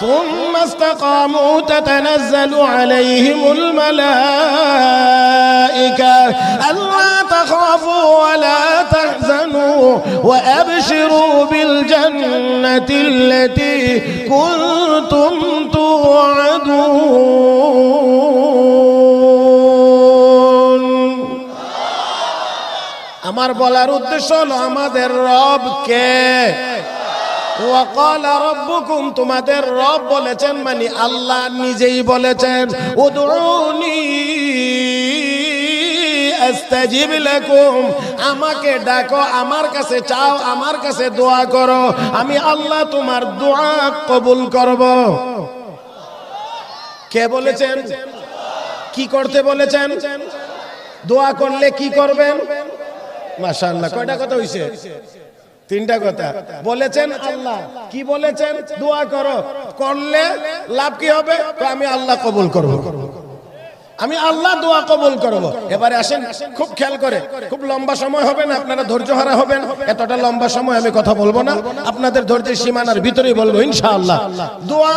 ثم استقاموا تتنزل عليهم الملائكة ألا تخافوا ولا تحزنوا وأبشروا بالجنة التي كنتم توعدون আমার বলার উদ্দেশ্য হলো আমাদের রব কে ওয়াকাল রব্বুকুম, তোমাদের রব বলেছেন মানে আল্লাহ নিজেই বলেছেন, উদউনি আস্তাজিব লাকুম, আমাকে ডাকো, আমার কাছে চাও, আমার কাছে দোয়া করো, আমি আল্লাহ তোমার দোয়া কবুল করব। কে বলেছেন? কি করতে বলেছেন? দোয়া করলে কি করবেন? মাশাআল্লাহ, কয়টা কথা হইছে? তিনটা কথা। বলেছেন আল্লাহ। কি বলেছেন? দোয়া করো। করলে লাভ কি হবে? আমি আল্লাহ কবুল করব। আমি আল্লাহ দোয়া কবুল করব। এবারে আসেন, খুব খেয়াল করে। খুব লম্বা সময় হবে না, আপনারা ধৈর্য হারা হবেন। এতটা লম্বা সময় আমি কথা বলব না। আপনাদের ধৈর্যের সীমানার ভিতরেই বলব, ইনশাআল্লাহ। দোয়া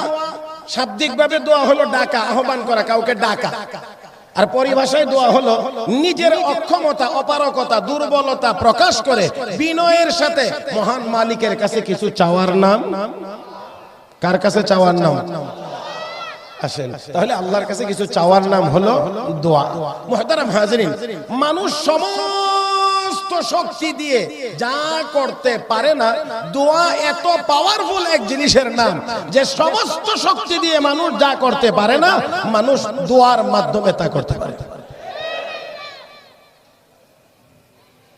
শাব্দিকভাবে দোয়া হলো ডাকা, আহ্বান করা, কাউকে ডাকা। আর পরিভাষায় দোয়া হলো, নিজের অক্ষমতা অপারকতা দুর্বলতা প্রকাশ করে বিনয়ের সাথে মহান মালিকের কাছে কিছু চাওয়ার নাম। কার কাছে চাওয়ার নাম? আসেন, তাহলে আল্লাহর কাছে কিছু চাওয়ার নাম হলো দোয়া। মুহতারাম হাজরিন, মানুষ সমস্ত শক্তি দিয়ে যা করতে পারে না, দোয়া এত পাওয়ারফুল এক জিনিসের নাম যে সমস্ত শক্তি দিয়ে মানুষ যা করতে পারে না, মানুষ দোয়ার মাধ্যমে তা করতে পারে।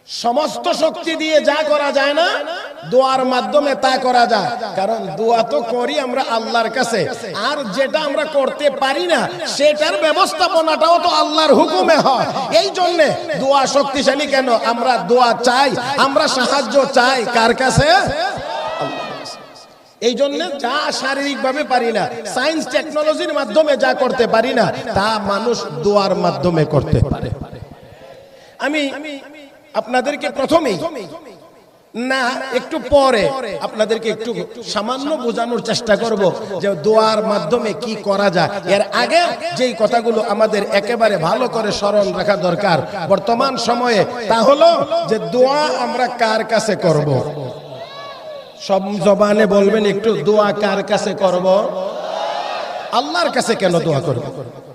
সমস্ত শক্তি দিয়ে যা করা যায় না দোয়ার মাধ্যমে তা করা যায়। কারণ দোয়া তো করি আমরা আল্লাহর কাছে। আর যেটা আমরা করতে পারি না, সেটার ব্যবস্থাপনাটাও তো আল্লাহর হুকুমে হয়। এই জন্য দোয়া শক্তিশালী কেন? আমরা দোয়া চাই, আমরা সাহায্য চাই। কার কাছে? এই জন্য যা শারীরিকভাবে পারি না, সায়েন্স, টেকনোলজির মাধ্যমে যা করতে পারি না, তা মানুষ দোয়ার মাধ্যমে করতে পারে। আমি আপনাদেরকে প্রথমেই না, একটু পরে আপনাদেরকে একটু সামান্য বোঝানোর চেষ্টা করব যে দোয়ার মাধ্যমে কি করা যায় এর আগে যেই কথাগুলো আমাদের একেবারে ভালো করে স্মরণ রাখা দরকার বর্তমান সময়ে, তা হলো যে দোয়া আমরা কার কাছে করব। সব জবানে বলবেন একটু, দোয়া কার কাছে করব। আল্লাহর কাছে কেন দোয়া করব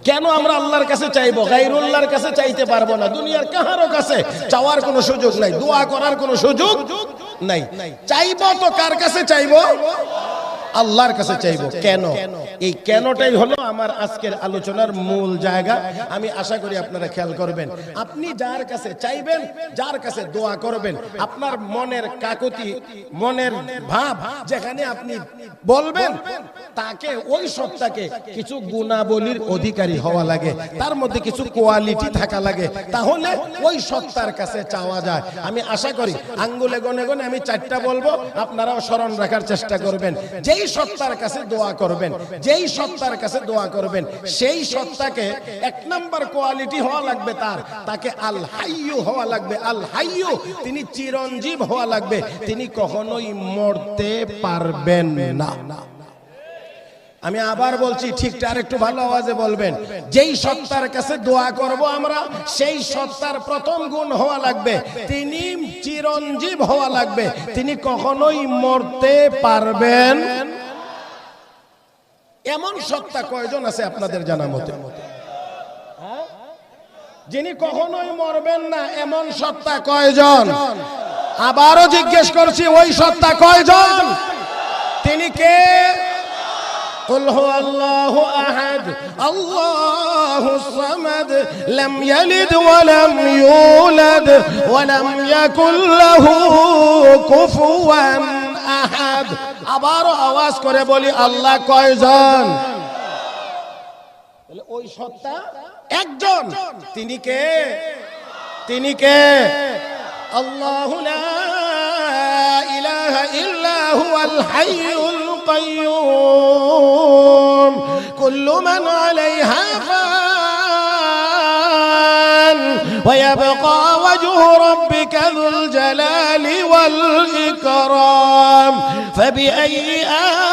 কেন আমরা আল্লাহর কাছে চাইব? গাইরুল্লাহর কাছে চাইতে পারব না। দুনিয়ার কাহারও কাছে চাওয়ার কোনো সুযোগ নাই, দোয়া করার কোনো সুযোগ নাই। চাইব তো কার কাছে চাইব? আল্লাহর কাছে চাইব। কেন? এই কেনটাই হলো আমার আজকের আলোচনার মূল জায়গা। আমি আশা করি আপনারা খেয়াল করবেন। আপনি যার কাছে চাইবেন যার কাছে দোয়া করবেন আপনার মনের কাকুতি মনের ভাব যেখানে আপনি বলবেন তাকে ওই সত্তাকে কিছু গুণাবলীর অধিকারী হওয়া লাগে। তার মধ্যে কিছু কোয়ালিটি থাকা লাগে। তাহলে ওই সত্তার কাছে চাওয়া যায়। আমি আশা করি আঙ্গুলে গনে গনে আমি চারটা বলব। আপনারাও স্মরণ রাখার চেষ্টা করবেন। যেই সত্তার কাছে দোয়া করবেন, যেই সত্তার কাছে দোয়া করবেন, সেই সত্তাকে এক নাম্বার কোয়ালিটি হওয়া লাগবে তার, তাকে আল হাইয়ু হওয়া লাগবে, আল হাইয়ু, তিনি চিরঞ্জীব হওয়া লাগবে, তিনি কখনোই মরতে পারবেন না। আমি আবার বলছি ঠিকটা আর একটু ভালো আওয়াজে বলবেন, যেই সত্তার কাছে দোয়া করব আমরা, সেই সত্তার প্রথম গুণ হওয়া লাগবে, তিনি চিরঞ্জীব হওয়া লাগবে, তিনি কখনোই মরতে পারবেন এমন সত্তা কয়জন আছে আপনাদের জানা মতে যিনি কখনোই মরবেন না এমন সত্তা কয়জন আবারও জিজ্ঞেস করছি ওই সত্তা কয়জন তিনি কে قل هو الله أحد الله الصمد لم يلد ولم يولد ولم يكن له كفوا আহাদ আবারও আওয়াজ করে বলি, আল্লাহ কয়জন? ওই সত্তা একজন। তিনি কে? তিনি কে? আল্লাহ الحرام فبأي آه